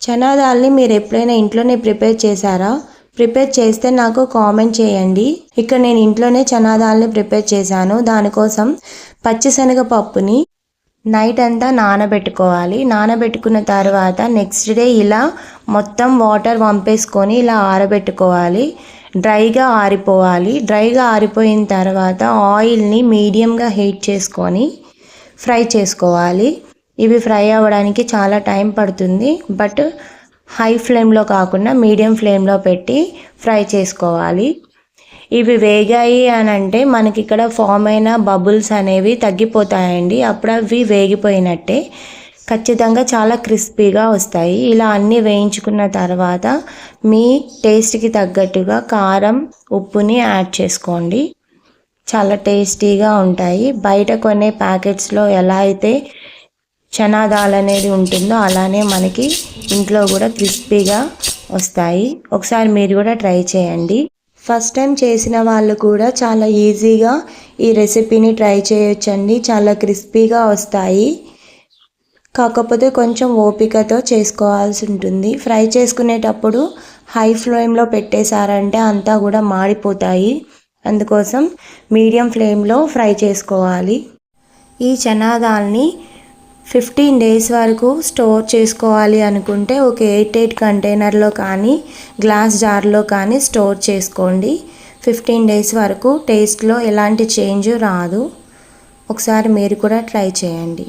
చనా దాల్ని మీరు ఎప్పుడైనా ఇంట్లోనే ప్రిపేర్ చేశారా? ప్రిపేర్ చేస్తే నాకు కామెంట్ చేయండి. ఇక్కడ నేను ఇంట్లోనే చనా దాల్ని ప్రిపేర్ చేశాను. దానికోసం పచ్చిశనగ పప్పుని నైట్ అంతా నానబెట్టుకోవాలి. నానబెట్టుకున్న తర్వాత నెక్స్ట్ డే ఇలా మొత్తం వాటర్ వంపేసుకొని ఇలా ఆరబెట్టుకోవాలి. డ్రైగా ఆరిపోవాలి. డ్రైగా ఆరిపోయిన తర్వాత ఆయిల్ని మీడియంగా హీట్ చేసుకొని ఫ్రై చేసుకోవాలి. ఇవి ఫ్రై అవ్వడానికి చాలా టైం పడుతుంది బట్ హై ఫ్లేమ్లో కాకుండా మీడియం ఫ్లేమ్లో పెట్టి ఫ్రై చేసుకోవాలి. ఇవి వేగాయి అని అంటే మనకి ఇక్కడ ఫామ్ అయిన బబుల్స్ అనేవి తగ్గిపోతాయండి. అప్పుడు అవి వేగిపోయినట్టే ఖచ్చితంగా చాలా క్రిస్పీగా వస్తాయి. ఇలా అన్నీ వేయించుకున్న తర్వాత మీ టేస్ట్కి తగ్గట్టుగా కారం ఉప్పుని యాడ్ చేసుకోండి. చాలా టేస్టీగా ఉంటాయి. బయట కొనే ప్యాకెట్స్లో ఎలా అయితే చనాదాల్ అనేది ఉంటుందో అలానే మనకి ఇంట్లో కూడా క్రిస్పీగా వస్తాయి. ఒకసారి మీరు కూడా ట్రై చేయండి. ఫస్ట్ టైం చేసిన వాళ్ళు కూడా చాలా ఈజీగా ఈ రెసిపీని ట్రై చేయొచ్చండి. చాలా క్రిస్పీగా వస్తాయి. కాకపోతే కొంచెం ఓపికతో చేసుకోవాల్సి ఉంటుంది. ఫ్రై చేసుకునేటప్పుడు హై ఫ్లేమ్లో పెట్టేశారంటే అంతా కూడా మాడిపోతాయి. అందుకోసం మీడియం ఫ్లేమ్లో ఫ్రై చేసుకోవాలి. ఈ చనాదాల్ని ఫిఫ్టీన్ డేస్ వరకు స్టోర్ చేసుకోవాలి అనుకుంటే ఒక ఎయిట్ ఎయిట్ కంటైనర్లో కానీ గ్లాస్ జార్లో కానీ స్టోర్ చేసుకోండి. ఫిఫ్టీన్ డేస్ వరకు టేస్ట్లో ఎలాంటి చేంజ్ రాదు. ఒకసారి మీరు కూడా ట్రై చేయండి.